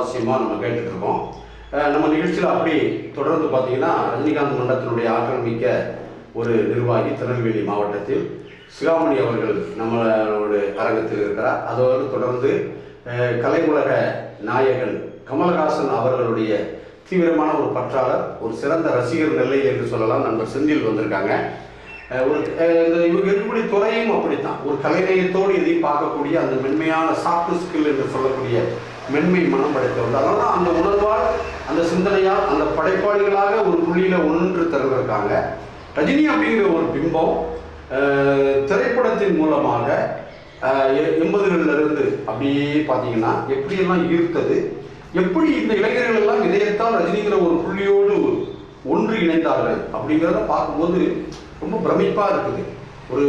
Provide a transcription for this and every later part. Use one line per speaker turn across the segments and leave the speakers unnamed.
அவசியமாக சுவாரஸ்யமாக நம்ம கேட்டுட்ருக்கோம் நம்ம நிகழ்ச்சியில் அப்படி தொடர்ந்து பார்த்தீங்கன்னா ரஜினிகாந்த் மண்டலத்தினுடைய ஆக்கிரமிக்க ஒரு நிர்வாகி திருநெல்வேலி மாவட்டத்தில் சிகாமணி அவர்கள் நம்மளோட அரங்கத்தில் இருக்கிறார். அதோடு தொடர்ந்து கலை உலக நாயகன் கமலஹாசன் அவர்களுடைய தீவிரமான ஒரு பற்றாளர் ஒரு சிறந்த ரசிகர் நெல்லை என்று சொல்லலாம் நண்பர் செந்தில் வந்திருக்காங்க. ஒரு இந்த இவங்க இருக்கக்கூடிய துறையும் அப்படித்தான். ஒரு கலைநயத்தோடு எதையும் பார்க்கக்கூடிய அந்த மென்மையான சாஃப்ட் ஸ்கில் என்று சொல்லக்கூடிய மென்மை மனம் படைத்தவர் அதனால அந்த உணர்வால் அந்த சிந்தனையால் அந்த படைப்பாளிகளாக ஒரு புள்ளியில் ஒன்று திறந்திருக்காங்க. ரஜினி அப்படிங்கிற ஒரு பிம்பம் திரைப்படத்தின் மூலமாக அஹ் எ- இருந்து அப்படியே பார்த்தீங்கன்னா எப்படியெல்லாம் ஈர்த்தது எப்படி இந்த இளைஞர்கள் எல்லாம் இதயத்தால் ரஜினிங்கிற ஒரு புள்ளியோடு ஒன்று இணைந்தார்கள் அப்படிங்கிறத பார்க்கும்போது ரொம்ப பிரமிப்பாக இருக்குது. ஒரு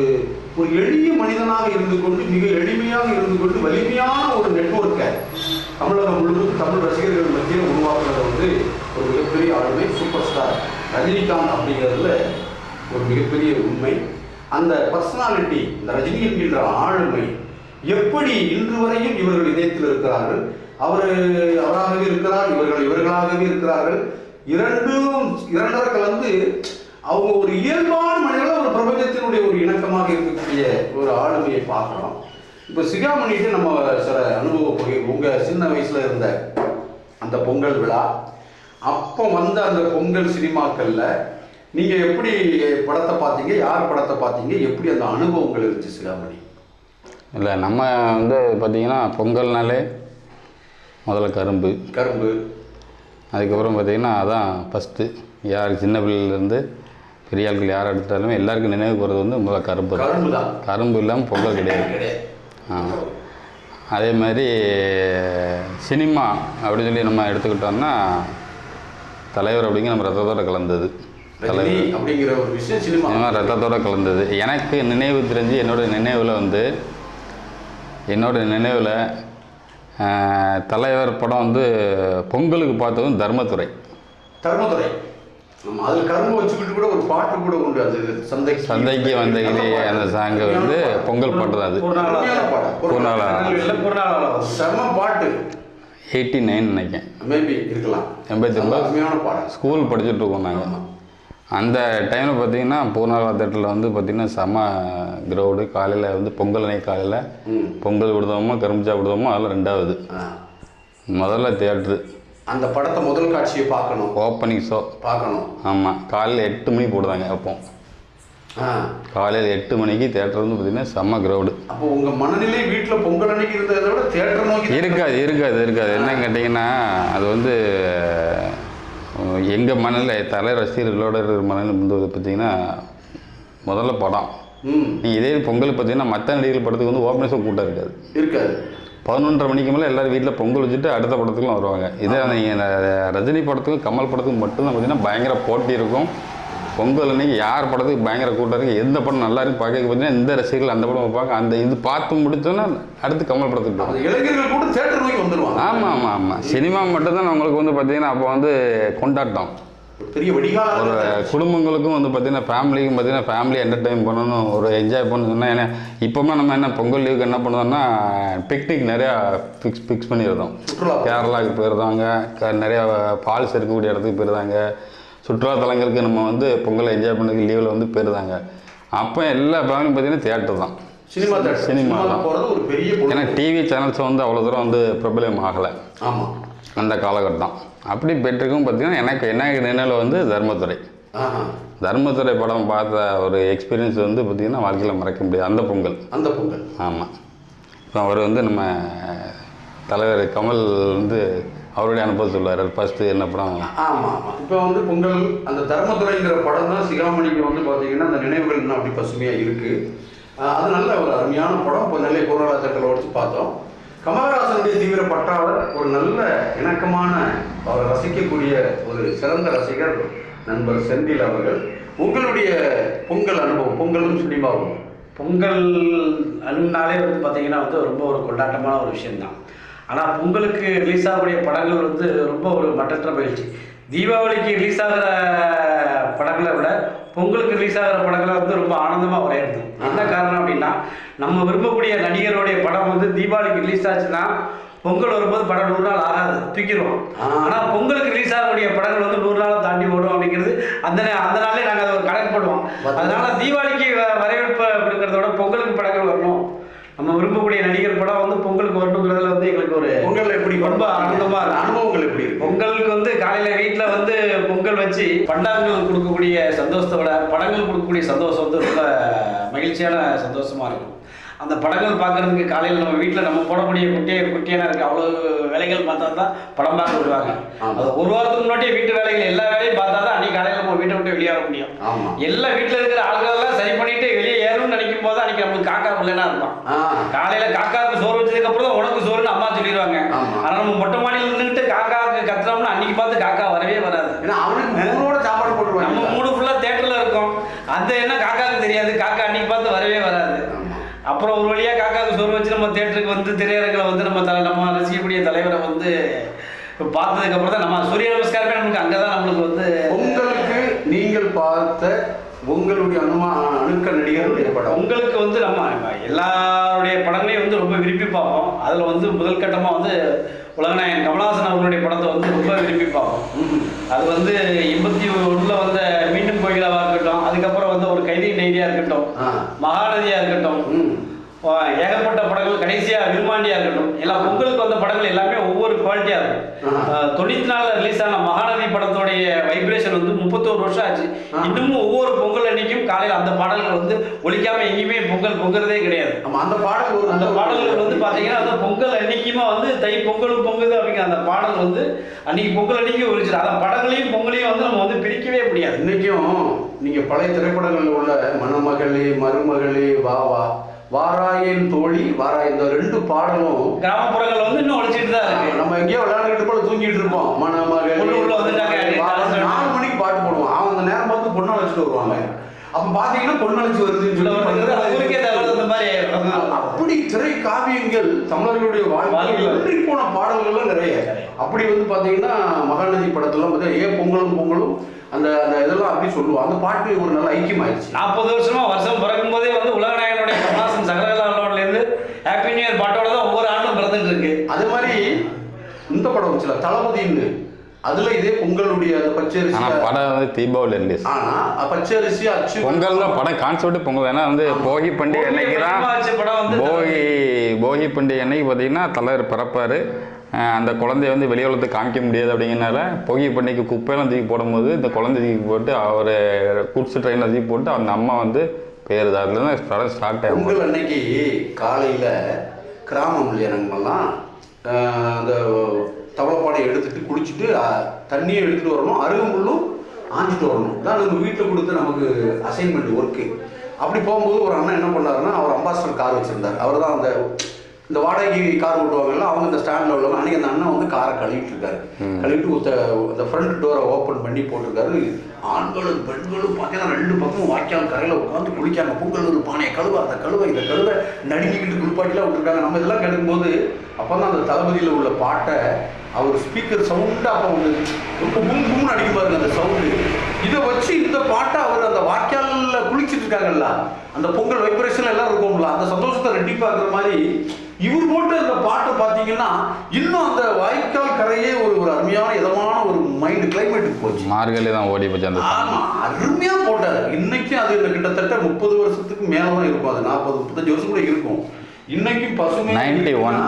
ஒரு எளிய மனிதனாக இருந்து கொண்டு மிக எளிமையாக இருந்து கொண்டு வலிமையான ஒரு நெட்வொர்க்கை தமிழகம் முழுவதும் தமிழ் ரசிகர்கள் மத்தியில் உருவாக்குறது வந்து ஒரு மிகப்பெரிய ஆளுமை சூப்பர் ஸ்டார் ரஜினிகாந்த் அப்படிங்கிறதுல ஒரு மிகப்பெரிய உண்மை. அந்த பர்சனாலிட்டி இந்த ரஜினி என்கின்ற ஆளுமை எப்படி இன்று வரையும் இவர்கள் இதயத்தில் இருக்கிறார்கள்? அவர் அவராகவே இருக்கிறார் இவர்கள் இவர்களாகவே இருக்கிறார்கள். இரண்டும் இரண்டரை கலந்து அவங்க ஒரு இயல்பான மனிதர்கள் ஒரு பிரபஞ்சத்தினுடைய ஒரு இணக்கமாக இருக்கக்கூடிய ஒரு ஆளுமையை பார்க்குறோம். இப்போ சிகாமணிட்டு நம்ம சில அனுபவ பகிர் உங்கள் சின்ன வயசில் இருந்த அந்த பொங்கல் விழா அப்போ வந்த அந்த பொங்கல் சினிமாக்கள்ல நீங்க எப்படி படத்தை பார்த்தீங்க யார் படத்தை பார்த்தீங்க எப்படி அந்த அனுபவங்கள் இருந்துச்சு சிகாமணி?
இல்லை நம்ம வந்து பார்த்திங்கன்னா பொங்கல்னாலே முதல்ல கரும்பு.
கரும்பு.
அதுக்கப்புறம் பார்த்திங்கன்னா அதான் ஃபஸ்ட்டு யார் சின்ன பிள்ளையிலேருந்து பெரிய ஆட்கள் யார் எடுத்தாலுமே எல்லாருக்கும் நினைவுக்கு வர்றது வந்து முதல்ல கரும்பு
கரும்பு தான்.
கரும்பு இல்லாமல் பொங்கல் கிடையாது.
கிடையாது.
அதே மாதிரி சினிமா அப்படின்னு சொல்லி நம்ம எடுத்துக்கிட்டோம்னா தலைவர் அப்படிங்கிற நம்ம ரத்தத்தோட கலந்தது. தலைவர்.
அப்படிங்கிற ஒரு விஷயம் சினிமா.
சினிமா ரத்தத்தோட கலந்தது. எனக்கு நினைவு தெரிஞ்சு என்னோட நினைவில் வந்து என்னோட நினைவில் தலைவர் படம் வந்து பொங்கலுக்கு பார்த்ததும் தர்மதுரை.
தர்மதுரை. நம்ம அதில் கரும்பு வச்சுக்கிட்டு கூட ஒரு பாட்டு கூட உண்டு. அது சந்தைக்கு
சந்தைக்கு வந்த கிளி அந்த சாங்கை வந்து பொங்கல் பாட்டு தான் அது.
செம பாட்டு.
எயிட்டி நைன் நினைக்கிறேன்.
மேபி இருக்கலாம்.
எண்பத்தி
ரொம்ப
ஒன்பது
அருமையான பாடம்
ஸ்கூல் படிச்சுட்டு இருக்கோம் நாங்கள் அந்த டைமில் பார்த்தீங்கன்னா பூர்ணாலா தேட்டரில் வந்து பார்த்திங்கன்னா செம கிரவுண்டு காலையில் வந்து பொங்கல் அன்னைக்கு காலையில் பொங்கல் விடுதோமோ கரும்பு சாப்பிடுவோமோ அதெல்லாம் ரெண்டாவது. முதல்ல தேட்ரு
அந்த படத்தை முதல் காட்சியை பார்க்கணும்.
ஓப்பனிங் ஷோ
பார்க்கணும்.
ஆமாம் காலையில் எட்டு மணி போடுதாங்க அப்போ. காலையில் எட்டு மணிக்கு தேட்டர் வந்து பார்த்திங்கன்னா செம்ம கிரவுடு
அப்போ உங்க மனநிலை வீட்டுல பொங்கல் அன்னைக்கு இருந்ததை விட தியேட்டர் நோக்கி
இருக்காது இருக்காது இருக்காது. என்ன கேட்டிங்கன்னா அது வந்து எங்கள் மனநிலை தலை ரசிகர்களோட இருக்கிற மனநிலை வந்து பார்த்தீங்கன்னா முதல்ல படம். நீங்கள் இதே பொங்கல் பார்த்தீங்கன்னா மற்ற நடிகர்கள் படத்துக்கு வந்து ஓப்பனிங் ஷோ கூட்டம் இருக்காது.
இருக்காது.
பதினொன்றரை மணிக்கு மேலே எல்லாரும் வீட்டில் பொங்கல் வச்சுட்டு அடுத்த படத்துக்குலாம் வருவாங்க. இதே நீங்கள் ரஜினி படத்துக்கும் கமல் படத்துக்கும் மட்டும்தான் பார்த்தீங்கன்னா பயங்கர போட்டி இருக்கும். பொங்கல் அன்னைக்கு யார் படத்துக்கு பயங்கர கூட்டம் இருக்குது எந்த படம் நல்லா இருக்கு பார்க்க பார்த்தீங்கன்னா இந்த ரசிகர்கள் அந்த படம் பார்ப்பாங்க. அந்த இது பார்த்து முடிச்சோன்னா அடுத்து கமல் படத்துக்கு
இளைஞர்கள் கூட நோக்கி
ஆமாம் ஆமாம் ஆமாம் சினிமா மட்டும்தான் உங்களுக்கு வந்து பார்த்தீங்கன்னா அப்போ வந்து கொண்டாட்டம்.
பெரிய வடிகால
ஒரு குடும்பங்களுக்கும் வந்து பார்த்தீங்கன்னா ஃபேமிலிக்கும் பார்த்தீங்கன்னா ஃபேமிலி என்டர்டைன் பண்ணணும் ஒரு என்ஜாய் பண்ணணும்னா ஏன்னா இப்போமா நம்ம என்ன பொங்கல் லீவுக்கு என்ன பண்ணுவோம்னா பிக்னிக் நிறையா ஃபிக்ஸ் ஃபிக்ஸ் பண்ணியிருந்தோம் கேரளாவுக்கு போயிருந்தாங்க நிறையா ஃபால்ஸ் இருக்கக்கூடிய இடத்துக்கு போயிருந்தாங்க. சுற்றுலா தலங்களுக்கு நம்ம வந்து பொங்கல் என்ஜாய் பண்ணதுக்கு லீவில் வந்து போயிருந்தாங்க. அப்போ எல்லா ஃபேமிலியும் பார்த்தீங்கன்னா தியேட்டர் தான்.
சினிமா
சினிமா தான். ஏன்னா டிவி சேனல்ஸ் வந்து அவ்வளோ தூரம் வந்து பிரபலம் ஆகலை
ஆமா.
அந்த காலகட்டம். அப்படி பெற்றிருக்கும் பார்த்தீங்கன்னா எனக்கு என்ன நினைவில் வந்து தர்மதுரை. தர்மதுரை படம் பார்த்த ஒரு எக்ஸ்பீரியன்ஸ் வந்து பார்த்திங்கன்னா வாழ்க்கையில் மறக்க முடியாது. அந்த பொங்கல்.
அந்த பொங்கல்.
ஆமாம் இப்போ அவர் வந்து நம்ம தலைவர் கமல் வந்து அவருடைய அனுபவம் சொல்லுவார். ஃபஸ்ட்டு என்ன படம்?
ஆமாம் ஆமாம் இப்போ வந்து பொங்கல் அந்த தர்மதுரைங்கிற படம் தான் சிகாமணிக்கு வந்து பார்த்தீங்கன்னா அந்த நினைவுகள் இன்னும் அப்படி பசுமையாக இருக்குது அது நல்ல ஒரு அருமையான படம். இப்போ நெல்லை பொருளாதாரத்தில் உடச்சு பார்த்தோம். கமலஹாசனுடைய தீவிர பற்றாளர் ஒரு நல்ல இணக்கமான அவர் ரசிக்கக்கூடிய ஒரு சிறந்த ரசிகர் நண்பர் செந்தில் அவர்கள். உங்களுடைய பொங்கல் அனுபவம் பொங்கலும் சினிமாவும்.
பொங்கல் அனுனாலே வந்து பார்த்தீங்கன்னா வந்து ரொம்ப ஒரு கொண்டாட்டமான ஒரு விஷயம்தான். ஆனால் பொங்கலுக்கு ரிலீஸ் ஆகக்கூடிய படங்கள் வந்து ரொம்ப ஒரு மட்டற்ற பயிற்சி. தீபாவளிக்கு ரிலீஸ் ஆகிற படங்களை விட பொங்கலுக்கு ரிலீஸ் ஆகிற படங்களை வந்து ரொம்ப ஆனந்தமாக விளையாடுது என்ன காரணம் அப்படின்னா நம்ம விரும்பக்கூடிய நடிகருடைய படம் வந்து தீபாவளிக்கு ரிலீஸ் ஆச்சுன்னா பொங்கல் வரும்போது படம் நூறு நாள் ஆகாது தூக்கிடுவோம். ஆனால் பொங்கலுக்கு ரிலீஸ் ஆகக்கூடிய படங்கள் வந்து நூறு நாள் தாண்டி ஓடும் அப்படிங்கிறது அந்த அந்த நாளே நாங்கள் அதை ஒரு கணக்கு போடுவோம். அதனால தீபாவளிக்கு வரவேற்பு அப்படிங்கிறத விட பொங்கலுக்கு படங்கள் வரணும். நம்ம விரும்பக்கூடிய நடிகர் படம் வந்து பொங்கலுக்கு வரணுங்கிறதுல வந்து எங்களுக்கு ஒரு
பொங்கல் எப்படி
ரொம்ப ஆனந்தமா இருக்கு.
அனுபவங்கள் எப்படி
வந்து காலையில வீட்ல வந்து பொங்கல் வச்சு பண்டாங்கள் கொடுக்கக்கூடிய சந்தோஷத்தை விட படங்கள் கொடுக்கக்கூடிய சந்தோஷம் வந்து ரொம்ப மகிழ்ச்சியான சந்தோஷமா இருக்கும். அந்த படங்கள் பார்க்கறதுக்கு காலையில் நம்ம வீட்டில் நம்ம போடக்கூடிய குட்டியை குட்டியான இருக்கு அவ்வளோ வேலைகள் பார்த்தா தான் படம் பார்க்க விடுவாங்க. அது ஒரு வாரத்துக்கு முன்னாடியே வீட்டு வேலைகள் எல்லா வேலையும் பார்த்தா தான் அன்னைக்கு காலையில் நம்ம வீட்டை விட்டு வெளியே வர முடியும். எல்லா வீட்டில் இருக்கிற ஆட்களெல்லாம் சரி பண்ணிட்டு வெளியே ஏறணும்னு நினைக்கும் போது அன்னைக்கு நம்மளுக்கு காக்கா இல்லைன்னா இருப்பான். காலையில காக்காவுக்கு சோறு வச்சதுக்கு அப்புறம் தான் உனக்கு சோறுன்னு அம்மா சொல்லிடுவாங்க.
ஆமா.
ஆனா நம்ம மொட்டை மாடியில் நின்றுட்டு காக்காவுக்கு கத்துறோம்னா அன்னைக்கு பார்த்து காக்கா வரவே வராது
ஏன்னா அவனுக்கு மூணோட சாப்பாடு
நம்ம
போட்டுருவாங்க
மூணு ஃபுல்லா தேட்டர்ல இருக்கோம் அந்த என்ன காக்காவுக்கு தெரியாது காக்கா அன்னைக்கு பார்த்து வரவே வராது
ஆமா.
அப்புறம் காக்காவுக்கு சோறு வச்சு நம்ம தேட்டருக்கு வந்து திரையரங்கில் வந்து நம்ம தலை நம்ம ரசிக்கக்கூடிய தலைவரை வந்து பார்த்ததுக்கு அப்புறம் தான் நம்ம சூரிய நமஸ்காரமே நமக்கு அங்கதான் நம்மளுக்கு வந்து
உங்களுக்கு நீங்கள் பார்த்த உங்களுடைய அனுமா அணுக்க நடிகருடைய படம்
உங்களுக்கு வந்து நம்ம எல்லாருடைய படங்களையும் வந்து ரொம்ப விரும்பி பார்ப்போம் அதில் வந்து முதல் கட்டமாக வந்து உலகநாயகன் கமலஹாசன் அவர்களுடைய படத்தை வந்து ரொம்ப விரும்பி பார்ப்போம். அது வந்து எண்பத்தி ஒன்றில் வந்த மீண்டும் கோயிலாவாக இருக்கட்டும் அதுக்கப்புறம் வந்து ஒரு கைதி நெய்தியாக இருக்கட்டும். மகாநதியாக இருக்கட்டும் ஏகப்பட்ட படங்கள் கடைசியாக விருமாண்டியாக இருக்கட்டும். எல்லாம் பொங்கலுக்கு வந்த படங்கள் எல்லாமே ஒவ்வொரு குவாலிட்டியாக இருக்கும். தொண்ணூத்தி நாலில் ரிலீஸ் ஆன மகாநதி படத்தோடைய வைப்ரேஷன் வந்து முப்பத்தோரு வருஷம் ஆச்சு. இன்னமும் ஒவ்வொரு பொங்கல் அன்னைக்கும் காலையில் அந்த பாடல்கள் வந்து ஒழிக்காம எங்கேயுமே பொங்கல் பொங்குறதே கிடையாது.
அந்த பாடல்
அந்த பாடல்கள் வந்து பாத்தீங்கன்னா அந்த பொங்கல் அன்னைக்குமா வந்து தை பொங்கலும் பொங்குது அப்படிங்கிற அந்த பாடல் வந்து அன்னைக்கு பொங்கல் அன்னைக்கு ஒழிச்சிடும் அந்த படங்களையும் பொங்கலையும் வந்து நம்ம வந்து பிரிக்கவே முடியாது.
இன்னைக்கும் நீங்க பழைய திரைப்படங்கள்ல உள்ள மணமகளே மருமகளே வா வா வாராயின் தோழி வாராய் இந்த ரெண்டு பாடலும்
கிராமப்புறங்கள் வந்து இன்னும் ஒழிச்சிட்டு தான் இருக்கு.
நம்ம எங்கேயோ விளையாண்டுட்டு போல தூங்கிட்டு இருப்போம். வா. நாலு மணிக்கு பாட்டு போடுவான் அவன் அந்த நேரம் பார்த்து பொண்ணு அழைச்சிட்டு வருவாங்க. அப்ப பாத்தீங்கன்னா பொண்ணு அழைச்சு வருதுன்னு சொல்லி
தகவல் அந்த மாதிரி
அப்படி திரை காவியங்கள் தமிழர்களுடைய வாழ்க்கையில் பாடல்கள்லாம் நிறைய. அப்படி வந்து பாத்தீங்கன்னா மகாநதி படத்துல வந்து ஏ பொங்கலும் பொங்கலும் அந்த அந்த இதெல்லாம் அப்படி சொல்லுவோம் அந்த பாட்டு ஒரு நல்ல ஐக்கியமாயிருச்சு.
நாற்பது வருஷமா வருஷம் பிறக்கும் போதே வந்து உலகநாயகனுடைய கமலாசன் சகலகலாவில இருந்து ஹாப்பி நியூ இயர் பாட்டோட தான் ஒவ்வொரு ஆண்டும் பிறந்துட்டு இருக்கு.
அதே மாதிரி இந்த படம் வச்சுல தளபதின்னு. அதுல இதே பொங்கலுடைய அந்த பச்சரிசி
படம் வந்து தீபாவளி ரிலீஸ்
ஆனா பச்சரிசி அச்சு
பொங்கல் தான் படம் கான்செப்ட் பொங்கல். ஏன்னா வந்து போகி பண்டிகை அன்னைக்கு தான் போகி போகி பண்டிகை அன்னைக்கு பார்த்தீங்கன்னா தலைவர் பிறப்பார். அந்த குழந்தைய வந்து வெளி உலகத்தை காமிக்க முடியாது அப்படிங்கிறனால புகை பண்ணைக்கு குப்பையெல்லாம் தூக்கி போடும்போது இந்த குழந்தை தூக்கி போட்டு அவர் கூட்ஸ் ட்ரெயினில் தூக்கி போட்டு அந்த அம்மா வந்து பேருது? அதில் தான் படம் ஸ்டார்ட் ஆகும்.
பொங்கல் அன்னைக்கு காலையில் கிராமம் இல்லையா நம்மெல்லாம் அந்த தவளைப்பானையை எடுத்துட்டு குடிச்சிட்டு தண்ணியும் தண்ணியை வரணும் அருகம்புல்லும் ஆஞ்சிட்டு வரணும். தான் நம்ம வீட்டில் கொடுத்து நமக்கு அசைன்மெண்ட் ஒர்க்கு அப்படி போகும்போது ஒரு அண்ணன் என்ன பண்ணாருன்னா அவர் அம்பாசடர் கார் வச்சுருந்தார். அவர் தான் அந்த இந்த வாடகைக்கு கார் ஓட்டுவாங்கல்ல அவங்க இந்த ஸ்டாண்டில் உள்ளவங்க அன்னைக்கு அந்த அண்ணன் வந்து காரை கழுவிட்டு இருக்காரு கழுவிட்டு ஒருத்த அந்த ஃப்ரண்ட் டோரை ஓப்பன் பண்ணி போட்டிருக்காரு. ஆண்களும் பெண்களும் பார்த்தீங்கன்னா ரெண்டு பக்கமும் வாய்க்கால் கரையில் உட்காந்து குளிக்காங்க பொங்கல் ஒரு பானையை கழுவ அந்த கழுவ இந்த கழுவ நடுங்கிக்கிட்டு குளிப்பாட்டிலாம் விட்டுருக்காங்க. நம்ம இதெல்லாம் கேட்கும்போது அப்போ தான் அந்த தளபதியில் உள்ள பாட்டை அவர் ஸ்பீக்கர் சவுண்டாக அப்போ வந்து ரொம்ப கும் கும்னு அடிக்க பாருங்க அந்த சவுண்டு இதை வச்சு இந்த பாட்டை அவர் அந்த வாய்க்காலில் குளிச்சிட்டு இருக்காங்கல்ல அந்த பொங்கல் வைப்ரேஷன் எல்லாம் இருக்கும்ல அந்த சந்தோஷத்தை ரெட்டிப்பாக்குற மாதிரி இவர் போட்ட அந்த பாட்டை பார்த்தீங்கன்னா இன்னும் அந்த வாய்க்கால் கரையே ஒரு ஒரு அருமையான இதமான ஒரு மைண்ட் கிளைமேட்டுக்கு போச்சு.
மார்கழி தான் ஓடி போச்சு அந்த
ஆமா அருமையா போட்டாரு. இன்னைக்கு அது இந்த கிட்டத்தட்ட முப்பது வருஷத்துக்கு மேல தான் இருக்கும். அது நாற்பது முப்பத்தஞ்சு வருஷம் கூட இருக்கும். இன்னைக்கும் பசுமை
91.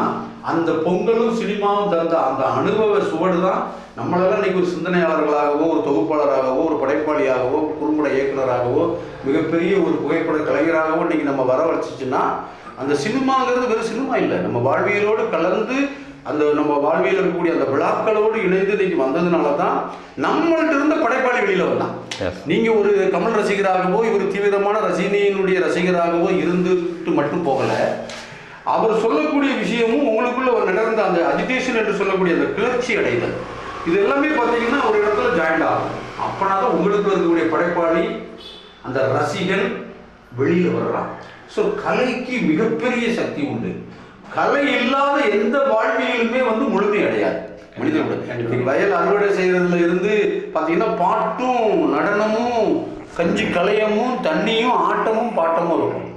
அந்த பொங்கலும் சினிமாவும் தந்த அந்த அனுபவ சுவடு தான் நம்மளெல்லாம் இன்னைக்கு ஒரு சிந்தனையாளர்களாகவோ ஒரு தொகுப்பாளராகவோ ஒரு படைப்பாளியாகவோ குறும்பட இயக்குனராகவோ மிகப்பெரிய ஒரு புகைப்பட கலைஞராகவோ இன்னைக்கு நம்ம வரவழைச்சிச்சுன்னா அந்த சினிமாங்கிறது வெறும் சினிமா இல்லை. நம்ம வாழ்வியலோடு கலந்து அந்த நம்ம வாழ்வியல் இருக்கக்கூடிய அந்த விழாக்களோடு இணைந்து இன்னைக்கு வந்ததுனால தான் நம்மள்ட்ட இருந்த படைப்பாளி வெளியில வந்தான்.
Yes.
நீங்க ஒரு கமல் ரசிகராகவோ இவர் தீவிரமான ரஜினியினுடைய ரசிகராகவோ இருந்துட்டு மட்டும் போகல. அவர் சொல்லக்கூடிய விஷயமும் உங்களுக்குள்ள ஒரு நடந்த அந்த அஜிடேஷன் என்று சொல்லக்கூடிய அந்த கிளர்ச்சி அடைதல். இது எல்லாமே பார்த்தீங்கன்னா ஒரு இடத்துல ஜாயிண்ட் ஆகும். அப்பனா தான் உங்களுக்கு இருக்கக்கூடிய படைப்பாளி அந்த ரசிகன் வெளியில வர்றான். ஸோ கலைக்கு மிகப்பெரிய சக்தி உண்டு. கலை இல்லாத எந்த வாழ்வியலுமே வந்து முழுமை அடையாது. மனிதனோட இன்னைக்கு வயல் அறுவடை செய்யறதுல இருந்து பார்த்தீங்கன்னா பாட்டும் நடனமும் கஞ்சி கலையமும் தண்ணியும் ஆட்டமும் பாட்டமும் இருக்கும்.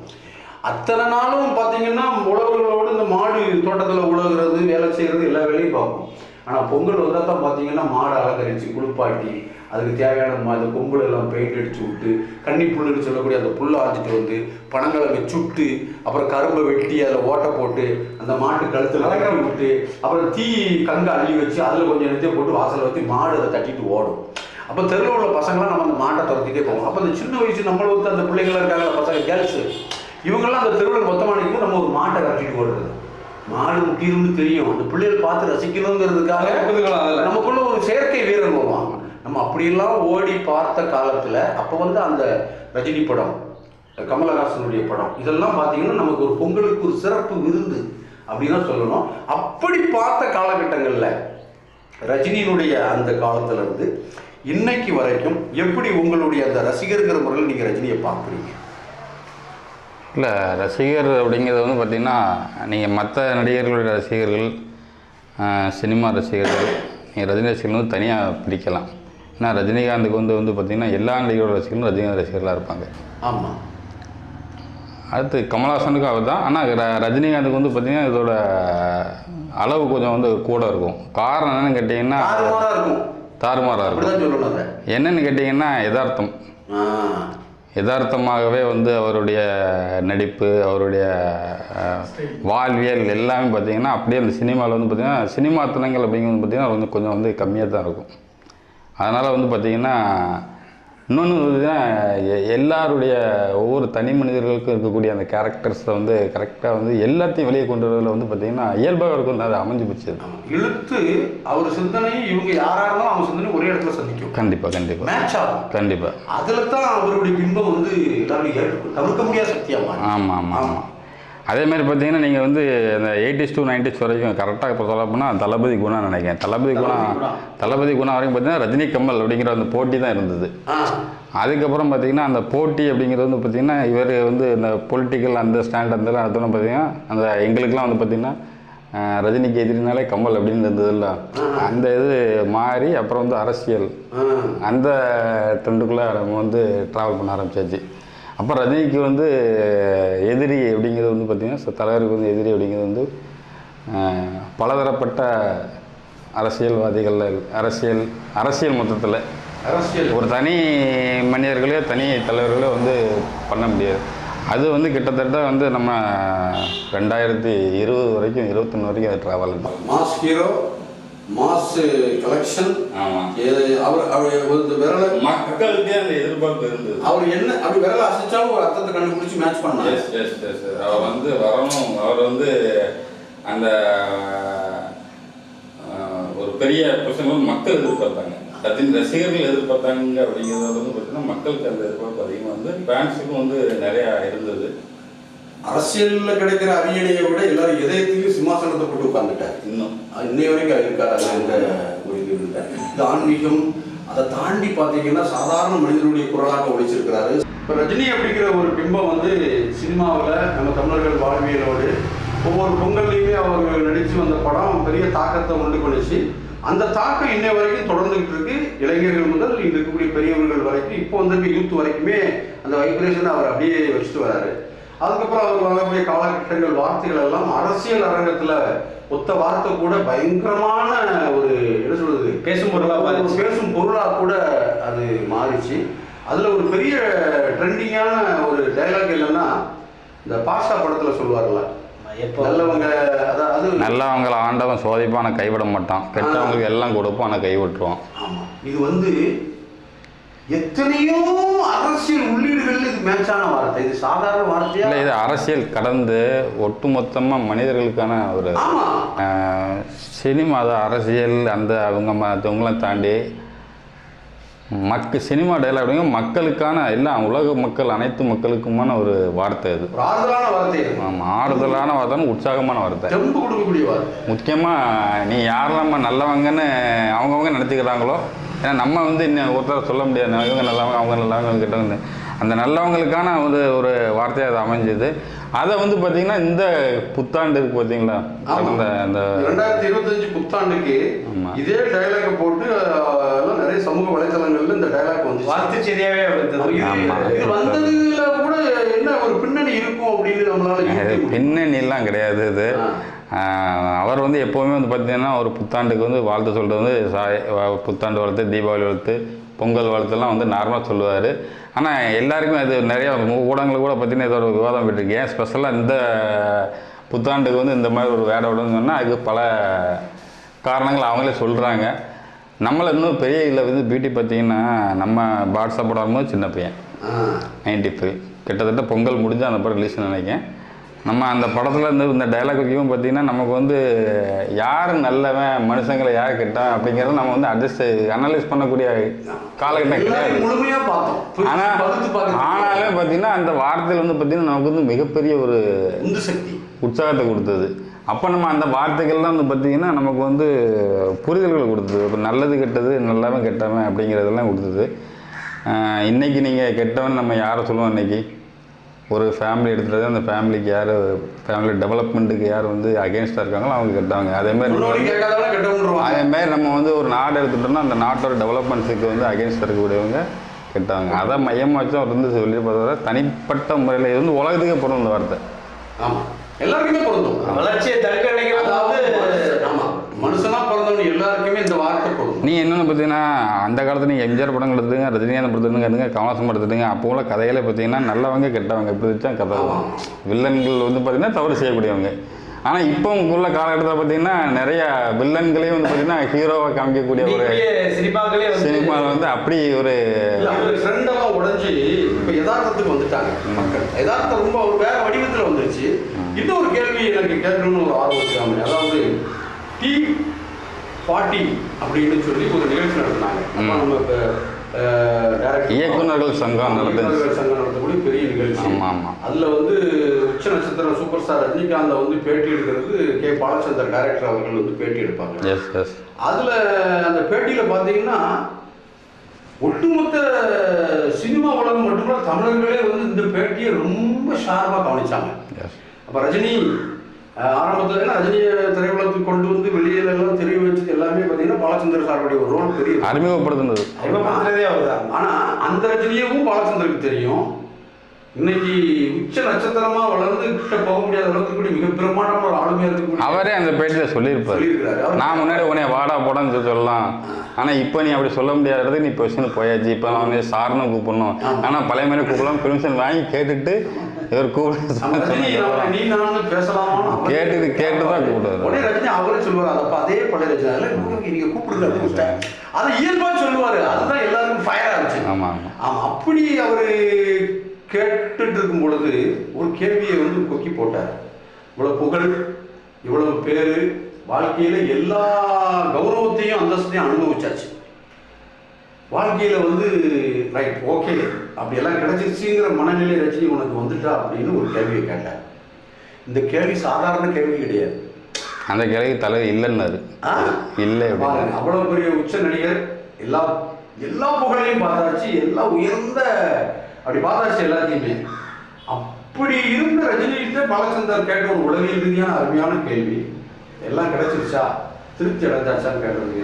அத்தனை நாளும் பார்த்தீங்கன்னா உழவர்களோடு இந்த மாடு தோட்டத்தில் உழவுறது வேலை செய்கிறது எல்லா வேலையும் பார்ப்போம். ஆனால் பொங்கல் வந்தால் தான் பார்த்தீங்கன்னா மாடை அலங்கரித்து குளிப்பாட்டி அதுக்கு தேவையான அந்த கொம்புல எல்லாம் பெயிண்ட் அடிச்சு விட்டு கன்னி புல்லுன்னு சொல்லக்கூடிய அந்த புல்லை ஆஞ்சிட்டு வந்து பனங்கிழமை சுட்டு அப்புறம் கரும்பை வெட்டி அதில் ஓட்டை போட்டு அந்த மாட்டு கழுத்தில் கட்டி விட்டு அப்புறம் தீ கங்கை அள்ளி வச்சு அதில் கொஞ்சம் நிறுத்தி போட்டு வாசலில் வச்சு மாடு அதை தட்டிட்டு ஓடும். அப்போ தெருவில் உள்ள பசங்களாம் நம்ம அந்த மாட்டை துரத்திட்டே போவோம். அப்போ அந்த சின்ன வயசு நம்மளை வந்து அந்த பிள்ளைங்களாம் இருக்காங்க பசங்க கேர்ள்ஸு இவங்கெல்லாம் அந்த தெருவில் மொத்தமாக நிற்கும் நம்ம ஒரு மாட்டை கட்டிட்டு ஓடுறது. மாடு முக்கியம்னு தெரியும். அந்த பிள்ளைகள் பார்த்து ரசிக்கணுங்கிறதுக்காக. நமக்குள்ள ஒரு செயற்கை வீரன் வருவான். நம்ம அப்படியெல்லாம் ஓடி பார்த்த காலத்தில் அப்போ வந்து அந்த ரஜினி படம் கமலஹாசனுடைய படம் இதெல்லாம் பார்த்தீங்கன்னா நமக்கு ஒரு பொங்கலுக்கு ஒரு சிறப்பு விருந்து அப்படின்னு தான் சொல்லணும். அப்படி பார்த்த காலகட்டங்களில் ரஜினியினுடைய அந்த காலத்தில் இருந்து இன்னைக்கு வரைக்கும் எப்படி உங்களுடைய அந்த ரசிகர்கிற முறையில் நீங்கள் ரஜினியை பார்க்குறீங்க?
இல்லை ரசிகர் அப்படிங்கிறது வந்து பார்த்திங்கன்னா நீங்கள் மற்ற நடிகர்களுடைய ரசிகர்கள் சினிமா ரசிகர்கள் நீங்கள் ரஜினி ரசிகர்கள் வந்து தனியாக பிரிக்கலாம். ஏன்னா ரஜினிகாந்துக்கு வந்து வந்து பார்த்திங்கன்னா எல்லா நடிகரோட ரசிகர்களும் ரஜினிகாந்த் ரசிகர்களாக இருப்பாங்க.
ஆமாம்
அடுத்து கமல்ஹாசனுக்கும் அவர் தான். ஆனால் ரஜினிகாந்துக்கு வந்து பார்த்திங்கன்னா இதோட அளவு கொஞ்சம் வந்து கூட இருக்கும். காரணம் என்னன்னு கேட்டிங்கன்னா தாறுமாறாக இருக்கும். என்னன்னு கேட்டிங்கன்னா யதார்த்தம். யதார்த்தமாகவே வந்து அவருடைய நடிப்பு அவருடைய வாழ்வியல் எல்லாமே பார்த்தீங்கன்னா அப்படியே அந்த சினிமாவில் வந்து பார்த்தீங்கன்னா சினிமா தனங்கள் அப்படிங்கிறது பார்த்தீங்கன்னா வந்து கொஞ்சம் வந்து கம்மியாக தான் இருக்கும். அதனால் வந்து பார்த்தீங்கன்னா இன்னொன்று பார்த்தீங்கன்னா எல்லாருடைய ஒவ்வொரு தனி மனிதர்களுக்கும் இருக்கக்கூடிய அந்த கேரக்டர்ஸை வந்து கரெக்டாக வந்து எல்லாத்தையும் வெளியே கொண்டு வரதுல வந்து பார்த்தீங்கன்னா இயல்பாக இருக்கும் அது அமைஞ்சு போச்சு.
இழுத்து அவர் சிந்தனையும் இவங்க யாரா இருந்தாலும் அவங்க சிந்தனையும் ஒரே இடத்துல சந்திக்கும்.
கண்டிப்பாக கண்டிப்பாக
மேட்ச் ஆகும்.
கண்டிப்பாக
அதுல தான் அவருடைய பிம்பம் வந்து தவிர்க்க முடியாத சக்தியா மாறும்
ஆமாம் ஆமாம் ஆமாம் அதே மாதிரி பார்த்தீங்கன்னா நீங்கள் வந்து இந்த எயிட்டிஸ் டு நைன்டிஸ் வரைக்கும் கரெக்டாக இப்போ சொல்ல போனால் தளபதி குணா நினைக்கிறேன். தளபதி குணா
தளபதி குணா.
வரைக்கும் பார்த்தீங்கன்னா ரஜினி கமல் அப்படிங்கிற அந்த போட்டி தான் இருந்தது. அதுக்கப்புறம் பார்த்தீங்கன்னா அந்த போட்டி அப்படிங்கிறது வந்து பார்த்தீங்கன்னா இவர் வந்து இந்த பொலிட்டிக்கல் அந்த ஸ்டாண்ட் அந்த அதெல்லாம் பார்த்தீங்கன்னா அந்த எங்களுக்கெல்லாம் வந்து பார்த்தீங்கன்னா ரஜினிக்கு எதிரினாலே கமல் அப்படின்னு இருந்ததுல்ல. அந்த இது மாறி அப்புறம் வந்து அரசியல். அந்த ட்ரெண்டுக்குள்ளே நம்ம வந்து ட்ராவல் பண்ண ஆரம்பிச்சாச்சு. அப்போ ரஜினிக்கு வந்து எதிரி அப்படிங்கிறது வந்து பார்த்திங்கன்னா தலைவருக்கு வந்து எதிரி அப்படிங்கிறது வந்து பலதரப்பட்ட அரசியல்வாதிகள் அரசியல் அரசியல் மொத்தத்தில்.
அரசியல்.
ஒரு தனி மனிதர்களே தனி தலைவர்களே வந்து பண்ண முடியாது. அது வந்து கிட்டத்தட்ட வந்து நம்ம ரெண்டாயிரத்தி இருபது வரைக்கும் இருபத்தொன்று வரைக்கும் அது travel
mass hero mass collection அவர் அவர் விரல.
மக்களுக்கே அந்த எதிர்பார்ப்பு இருந்தது.
அவர் என்ன அப்படி விரல அசைச்சாலும் ஒரு அர்த்தத்தை கண்டுபிடிச்சு மேட்ச் பண்ணாரு.
அவர் வந்து வரணும். அவர் வந்து அந்த ஒரு பெரிய பிரச்சனை மக்கள் எதிர்பார்த்தாங்க. ரஜினி ரசிகர்கள் எதிர்பார்த்தாங்க அப்படிங்கிறது வந்து பார்த்தீங்கன்னா மக்களுக்கு அந்த எதிர்பார்ப்பு அதிகமாக வந்து ஃபேன்ஸுக்கும் வந்து நிறையா இருந்தது.
அரசியல்ல கிடைக்கிற அரியணையை விட எல்லாரும் இதயத்தையும் சிம்மாசனத்தை போட்டு உட்கார்ந்துட்டார்.
இன்னும்.
இன்னைய வரைக்கும் இருக்காது அந்த ஒரு இது இல்லை இது ஆன்மீகம் அதை தாண்டி பார்த்தீங்கன்னா சாதாரண மனிதனுடைய குரலாக ஒழிச்சிருக்கிறாரு இப்போ ரஜினி அப்படிங்கிற ஒரு பிம்பம் வந்து சினிமாவில் நம்ம தமிழர்கள் வாழ்வியலோடு ஒவ்வொரு பொங்கல்லையுமே அவர் நடித்து வந்த படம் பெரிய தாக்கத்தை உண்டு பண்ணுச்சு. அந்த தாக்கம் இன்னை வரைக்கும் தொடர்ந்துகிட்டு இருக்கு. இளைஞர்கள் முதல் இங்க இருக்கக்கூடிய பெரியவர்கள் வரைக்கும் இப்போ வந்து யூத் வரைக்குமே அந்த வைப்ரேஷனை அவர் அப்படியே வச்சுட்டு வராரு. அதுக்கப்புறம் அவர் வரக்கூடிய காலகட்டங்கள் வார்த்தைகள் எல்லாம் அரசியல் அரங்கத்துல ஒத்த வார்த்தை கூட பயங்கரமான ஒரு என்ன சொல்றது?
பேசும் பொருளா
பேசும் பொருளா கூட அது மாறிச்சு அதுல ஒரு பெரிய ட்ரெண்டிங்கான ஒரு டைலாக் என்னன்னா இந்த பாஷா படத்துல சொல்லுவார்ல.
எப்போ?
நல்லவங்க அதாவது
நல்லவங்களை ஆண்டவன் சோதிப்பான கைவிட மாட்டான். கெட்டவங்களுக்கு எல்லாம் கொடுப்பான் கைவிட்டுருவான்.
ஆமா. இது வந்து எத்தனையோ அரசியல் உள்ளீடுகள் இது மேட்சான வார்த்தை. இது சாதாரண வார்த்தையா?
இல்லை இது அரசியல் கடந்து ஒட்டுமொத்தமாக மனிதர்களுக்கான ஒரு சினிமா அது அரசியல் அந்த அவங்க மற்றவங்களாம் தாண்டி மக்கு சினிமா டைலாக் அப்படிங்க மக்களுக்கான எல்லாம் உலக மக்கள் அனைத்து மக்களுக்குமான ஒரு வார்த்தை இது
ஆறுதலான வார்த்தை.
ஆமாம் ஆறுதலான வார்த்தை உற்சாகமான வார்த்தை.
தெம்பு கொடுக்கக்கூடிய வார்த்தை.
முக்கியமாக நீ யாரெல்லாம் நல்லவங்கன்னு அவங்கவுங்க நினச்சிக்கிறாங்களோ ஏன்னா நம்ம வந்து இன்னும் ஒருத்தர் சொல்ல முடியாது. இவங்க நல்லவங்க அவங்க நல்லவங்க கிட்டவங்க. அந்த நல்லவங்களுக்கான ஒரு ஒரு வார்த்தையாக அது அமைஞ்சது. அதை வந்து பார்த்திங்கன்னா இந்த புத்தாண்டு இருக்கு பார்த்தீங்களா கடந்த அந்த
ரெண்டாயிரத்தி இருபத்தஞ்சு புத்தாண்டுக்கு. இதே டைலாக போட்டு நிறைய சமூக வலைத்தளங்கள்ல இந்த டைலாக் வந்து
வந்தது.
ஆமா.
இது வந்ததுல கூட என்ன ஒரு பின்னணி இருக்கும் அப்படின்னு நம்மளால.
பின்னணிலாம் கிடையாது இது. அவர் வந்து எப்போவுமே வந்து பார்த்தீங்கன்னா ஒரு புத்தாண்டுக்கு வந்து வாழ்த்து சொல்கிறது வந்து சாய் புத்தாண்டு வாழ்த்து தீபாவளி வாழ்த்து பொங்கல் வாழ்த்துலாம் வந்து நார்மலாக சொல்லுவார். ஆனால் எல்லாருக்கும் அது நிறைய ஊடகங்கள் கூட பார்த்தீங்கன்னா இதோட விவாதம் போயிட்டுருக்கு. ஏன் ஸ்பெஷலாக இந்த புத்தாண்டுக்கு வந்து இந்த மாதிரி ஒரு வேடை விடணும்னு சொன்னால் அதுக்கு பல காரணங்கள் அவங்களே சொல்கிறாங்க நம்மளை இன்னும் பெரிய இதில் வந்து பியூட்டி பார்த்தீங்கன்னா நம்ம வாட்ஸ்அப் வரும்போது சின்ன பையன். நைன்டி ஃபைவ் கிட்டத்தட்ட பொங்கல் முடிஞ்சு அந்த படம் ரிலீஸ் நினைக்கிறேன். நம்ம அந்த படத்தில் இந்த இந்த டைலாக் வைக்கவும் பார்த்தீங்கன்னா நமக்கு வந்து யார் நல்லவன் மனுஷங்களை யார் கெட்டான் அப்படிங்கிறத நம்ம வந்து அட்ஜஸ்ட் அனலைஸ் பண்ணக்கூடிய காலகட்டம் கிடையாது. ஆனால் ஆனாலே பார்த்தீங்கன்னா அந்த வார்த்தையில் வந்து பார்த்தீங்கன்னா நமக்கு வந்து மிகப்பெரிய ஒரு உற்சாகத்தை கொடுத்தது. அப்போ நம்ம அந்த வார்த்தைகள்லாம் வந்து பார்த்தீங்கன்னா நமக்கு வந்து புரிதல்களை கொடுத்தது. இப்போ நல்லது கெட்டது நல்லவன் கெட்டவன் அப்படிங்கிறதெல்லாம் கொடுத்தது. இன்னைக்கு நீங்கள் கெட்டவன் நம்ம யாரை சொல்லுவோம் இன்னைக்கு? ஒரு ஃபேமிலி எடுத்துகிட்டு அந்த ஃபேமிலிக்கு யார் ஃபேமிலி டெவலப்மெண்ட்டுக்கு யார் வந்து அகேன்ஸ்டாக இருக்காங்களோ அவங்க கெட்டவங்க. அதே மாதிரி
முன்னோடி கேட்காதவங்க கெட்ட விட்டுருவாங்க
அதே மாதிரி நம்ம வந்து ஒரு நாடு எடுத்துட்டோம்னா அந்த நாட்டோட டெவலப்மெண்ட்ஸுக்கு வந்து அகேன்ஸ்டாக இருக்கக்கூடியவங்க கெட்டவங்க. அதை மையமாக வச்சு அவர் வந்து சொல்லி பார்த்தா தனிப்பட்ட முறையில் இது வந்து உலகத்துக்கே பொருந்தும் இந்த வார்த்தை.
ஆமா. எல்லாருக்குமே பொருந்தும்.
வளர்ச்சியை தடுக்க நினைக்கிறது
மனுஷனா பிறந்தவங்க எல்லாருக்குமே இந்த வார்த்தை பொருந்தும்
நீ என்னென்னு பார்த்தீங்கன்னா அந்த காலத்துல நீங்கள் எம்ஜிஆர் படங்கள் எடுத்துங்க ரஜினிகாந்த் படத்தை எடுத்துங்க எடுத்துங்க கமலாசன் படத்தை எடுத்துங்க அப்போ உள்ள கதையில பார்த்தீங்கன்னா நல்லவங்க கெட்டவங்க இப்படி கதை. வில்லன்கள் வந்து பார்த்தீங்கன்னா தவறு செய்யக்கூடியவங்க. ஆனால் இப்போ உள்ள காலகட்டத்தில் பார்த்தீங்கன்னா நிறைய வில்லன்களே வந்து பார்த்தீங்கன்னா ஹீரோவை காமிக்கக்கூடிய ஒரு
சினிமாக்களே
சினிமாவில் வந்து அப்படி ஒரு
இல்ல அவங்க ட்ரெண்ட் எல்லாம் உடைஞ்சு இப்ப யதார்த்தத்துக்கு வந்துட்டாங்க மக்கள். யதார்த்தம் ரொம்ப ஒரு வேற வடிவத்துல வந்துருச்சு. இன்னொரு கேள்வி எனக்கு கேட்கணும்னு ஒரு ஆர்வம் அதாவது டி ஃபார்ட்டி அப்படின்னு சொல்லி ஒரு நிகழ்ச்சி நடத்தினாங்க. நம்ம இப்ப,
இயக்குனர்கள் சங்கம்.
இயக்குனர்கள் சங்கம் நடத்தக்கூடிய பெரிய நிகழ்ச்சி.
ஆமா, ஆமா.
அதுல வந்து உச்ச நட்சத்திரம் சூப்பர் ஸ்டார் ரஜினிகாந்த் வந்து பேட்டி எடுக்கிறது கே. பாலச்சந்தர் டைரக்டர் அவர்கள் வந்து பேட்டி எடுப்பாங்க.
எஸ் எஸ்
அதுல அந்த பேட்டியில பாத்தீங்கன்னா ஒட்டுமொத்த சினிமா உலகம் மட்டுமல்ல தமிழர்களே வந்து இந்த பேட்டியை ரொம்ப ஷார்ப்பா கவனிச்சாங்க. அப்ப ரஜினி ஆரம்பத்துல ஏன்னா ரஜினியை திரையுலகத்துக்கு கொண்டு வந்து வெளியில எல்லாம் தெரிய வச்சது எல்லாமே பாத்தீங்கன்னா பாலச்சந்தர் சாருடைய ஒரு ரோல் பெரிய
அறிமுகப்படுத்துனது.
அறிமுகப்படுத்துறதே அவர்தான்.
ஆனா அந்த ரஜினியவும் பாலச்சந்தருக்கு தெரியும். இன்னைக்கு உச்ச நட்சத்திரமா வளர்ந்து கிட்ட போக முடியாத அளவுக்கு கூடிய மிக பிரம்மாண்டமான ஒரு ஆளுமையா இருக்கக்கூடிய
அவரே அந்த பேட்டியில் சொல்லியிருப்பார். நான் முன்னாடி உடனே வாடா போடான்னு சொல்லி சொல்லலாம் ஆனால் இப்போ நீ அப்படி சொல்ல முடியாத இடத்துக்கு நீ பொசிஷன் போயாச்சு. இப்போ நான் வந்து சார்னு கூப்பிடணும். ஆனால் பழைய மாதிரி கூப்பிடலாம். பெர்மிஷன் வாங்கி கேட்டுட்டு இவர்
நம்ம ரஜினி நம்ம
கூப்பிட
நீ நானும் பேசலாமான்னு அவரே
கேட்டுட்டு கேட்டு தான் கூப்பிடுவாரு.
உடனே ரஜினி அவரே சொல்லுவாரு அதப்ப அதே பழைய ரஜினி அதெல்லாம் உங்களுக்கு நீங்க கூப்பிடுங்க அப்படின்னு. அதை இயல்பா சொல்லுவாரு. அதுதான் எல்லாருக்கும் ஃபயர் ஆச்சு
ஆமாம் ஆமாம்
ஆமா அப்படி அவரு கேட்டுட்டு இருக்கும் பொழுது ஒரு கேள்வியை வந்து கொக்கி போட்டார். இவ்வளவு புகழ் இவ்வளவு பேரு வாழ்க்கையில எல்லா கௌரவத்தையும் அந்தஸ்தையும் அனுபவிச்சாச்சு. வாழ்க்கையில வந்து ரைட் ஓகே அப்படி எல்லாம் கிடைச்சிருச்சுங்கிற மனநிலை ரஜினி உனக்கு வந்துட்டா அப்படின்னு ஒரு கேள்வியை கேட்டார். இந்த கேள்வி சாதாரண கேள்வி கிடையாது.
அந்த கிளைக்கு தலை இல்லைன்னாரு? இல்லை
அவ்வளவு பெரிய உச்ச நடிகர் எல்லா எல்லா புகழையும் பார்த்தாச்சு எல்லா உயர்ந்த அப்படி பார்த்தாச்சு எல்லாத்தையுமே. அப்படி இருந்த ரஜினிகிட்ட பாலச்சந்தர் கேட்ட ஒரு உளவியல் ரீதியான அருமையான கேள்வி எல்லாம் கிடைச்சிருச்சா? திருப்தி அடைஞ்சாச்சான்னு கேட்டதுக்கு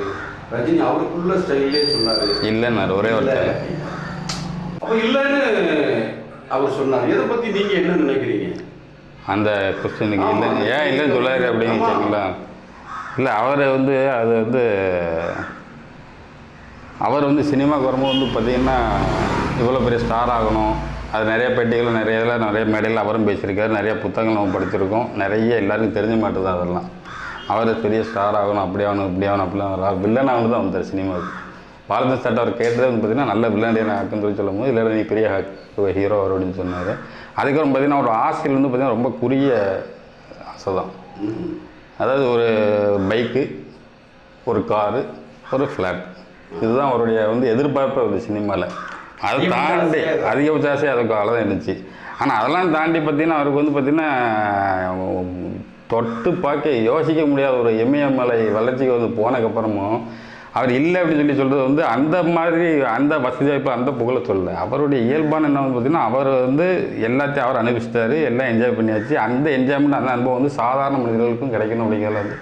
ரஜினி அவருக்குள்ள ஸ்டைலே சொன்னாரு.
இல்லைன்னாரு ஒரே ஒரு.
அப்ப இல்லைன்னு அவர் சொன்னார். எதை பத்தி நீங்க என்ன நினைக்கிறீங்க?
அந்த கொஸ்டினுக்கு. இல்லை. ஏன் இல்லைன்னு சொல்லாரு அப்படின்னு. கேட்கல இல்லை அவரை வந்து அது வந்து அவர் வந்து சினிமாவுக்கு வரும்போது வந்து பார்த்தீங்கன்னா இவ்வளோ பெரிய ஸ்டார் ஆகணும். அது நிறைய பேட்டிகள் நிறைய இதில் நிறைய மேடையில் அவரும் பேசியிருக்காரு. நிறைய புத்தகங்கள் நம்ம படிச்சிருக்கோம். நிறைய எல்லாருக்கும் தெரிஞ்ச மாட்டுது அதெல்லாம். அவர் பெரிய ஸ்டார் ஆகணும் அப்படி ஆகணும் இப்படி ஆகணும் அப்படி ஆகணும். வில்லன் ஆகணும் தான் வந்தார் சினிமாவுக்கு பாலச்சந்திர சார் அவர் கேட்டதே வந்து பார்த்தீங்கன்னா நல்ல விளையாடியான ஆக்குன்னு சொல்லி சொல்லும் போது இல்லை நீ பெரிய ஹீரோ வரும் அப்படின்னு சொன்னார். அதுக்கப்புறம் பார்த்தீங்கன்னா ஒரு ஆசையில் வந்து பார்த்தீங்கன்னா ரொம்ப குறுகிய ஆசை தான் அதாவது ஒரு பைக்கு ஒரு காரு ஒரு ஃப்ளாட் இதுதான் அவருடைய வந்து எதிர்பார்ப்பு ஒரு சினிமாவில் அதை தாண்டி அதிகபட்ச ஆசை அதுக்கு அவ்வளோதான் இருந்துச்சு. ஆனால் அதெல்லாம் தாண்டி பார்த்தீங்கன்னா அவருக்கு வந்து பார்த்தீங்கன்னா தொட்டு பார்க்க யோசிக்க முடியாத ஒரு இமயமலை வளர்ச்சிக்கு வந்து போனதுக்கப்புறமும் அவர் இல்லை அப்படின்னு சொல்லி சொல்கிறது வந்து அந்த மாதிரி அந்த வசதி வாய்ப்பு அந்த புகழை சொல்லலை. அவருடைய இயல்பான என்ன வந்து பார்த்தீங்கன்னா அவர் வந்து எல்லாத்தையும் அவர் அனுபவிச்சிட்டாரு எல்லாம் என்ஜாய் பண்ணியாச்சு. அந்த என்ஜாய்மெண்ட் அந்த அனுபவம் வந்து சாதாரண மனிதர்களுக்கும் கிடைக்கணும் அப்படிங்கிறது வந்து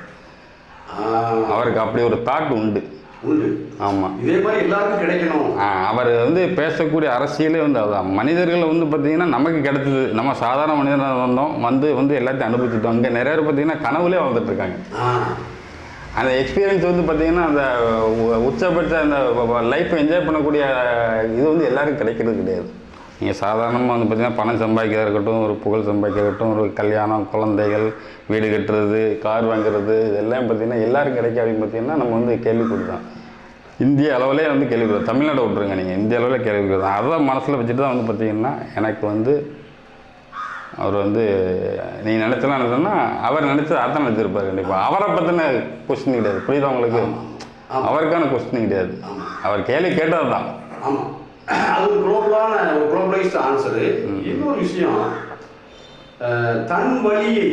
அவருக்கு அப்படி ஒரு தாட் உண்டு.
உண்டு.
ஆமாம்
இதே மாதிரி எல்லாருக்கும் கிடைக்கணும்.
அவர் வந்து பேசக்கூடிய அரசியலே வந்து அதுதான். மனிதர்கள் வந்து பார்த்திங்கன்னா நமக்கு கிடைச்சது நம்ம சாதாரண மனிதனாக வந்தோம். வந்து வந்து எல்லாத்தையும் அனுபவிச்சுட்டோம். இங்கே நிறைய பேர் பார்த்திங்கன்னா கனவுலே வாழ்ந்துட்டு இருக்காங்க அந்த எக்ஸ்பீரியன்ஸ் வந்து பார்த்திங்கன்னா அந்த உச்சபட்ச அந்த லைஃப்பை என்ஜாய் பண்ணக்கூடிய இது வந்து எல்லாருக்கும் கிடைக்கிறது கிடையாது. நீங்கள் சாதாரணமாக வந்து பார்த்திங்கன்னா பணம் சம்பாதிக்கிறதா இருக்கட்டும் ஒரு புகழ் சம்பாதிக்கிறதா இருக்கட்டும் ஒரு கல்யாணம் குழந்தைகள் வீடு கட்டுறது கார் வாங்குறது இதெல்லாம் பார்த்திங்கன்னா எல்லாருக்கும் கிடைக்கும் அப்படின்னு பார்த்திங்கன்னா நம்ம வந்து கேள்விப்படுதான் இந்திய அளவிலே வந்து கேள்விப்படுறோம் தமிழ்நாடு விட்ருங்க நீங்கள் இந்திய அளவில் கேள்விப்படுறோம் அதான் மனசில் வச்சுட்டு தான் வந்து பார்த்திங்கன்னா எனக்கு வந்து அவர் வந்து நீ நினச்சலாம் நினச்சோன்னா அவர் நினச்சது அதான் நினச்சிருப்பார் கண்டிப்பாக அவரை பற்றின கொஸ்டின் கிடையாது. புரியுதா உங்களுக்கு? அவருக்கான கொஸ்டின் கிடையாது. அவர் கேள்வி கேட்டது தான்
அது ஒரு குளோபலான ஒரு குளோபலைஸ்ட் ஆன்சரு இன்னொரு விஷயம் தன் வழியை